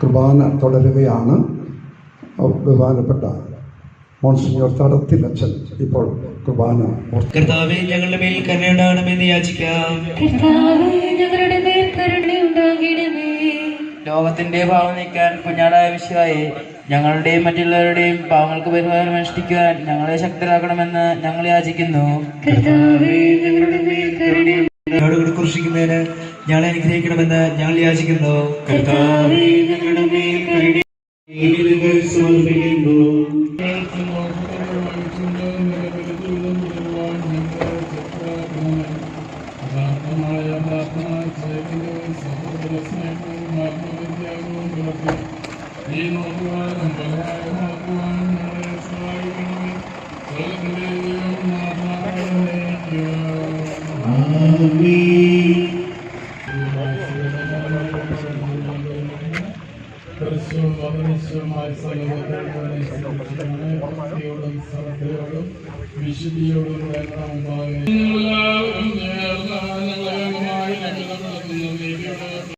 കുർബാന തുടരുകയാണ്. ബഹുമാനപ്പെട്ട മോൺസിഞ്ഞോർ തടത്തിൽ അച്ഛൻ ഇപ്പോൾ കുർബാന കർത്താവെ ഞങ്ങളുടെ മേൽ കരുണയുണ്ടാകണമെന്ന് യാചിക്കാം. കർത്താവേ ഞങ്ങളുടെ മേൽ കരുണയുണ്ടാകണമേ. ലോകത്തിന്റെ ഭാവം നീക്കാൻ കുഞ്ഞാടായ വിശ്വായെ ഞങ്ങളുടെയും മറ്റുള്ളവരുടെയും പാവങ്ങൾക്ക് പരിഹാരം അനുഷ്ഠിക്കുവാൻ ഞങ്ങളെ ശക്തരാക്കണമെന്ന് ഞങ്ങൾ യാചിക്കുന്നു. കർത്താവേ ഞങ്ങളുടെ മേൽ കരുണ ഞങ്ങളോട് കുറിച്ചിരിക്കുന്നതിന് ഞങ്ങളെ അനുഗ്രഹിക്കണമെന്ന് ഞങ്ങൾ യാചിക്കുന്നു. കർത്താവേ സമർപ്പിക്കുന്നു തൃശൂർ പൗരേശ്വരമായ സകലയോടും ശ്രദ്ധയോടും വിശുദ്ധിയോടും എല്ലാവരും ചേർന്ന് ഞങ്ങളുമായി ഞങ്ങൾ നടത്തുന്ന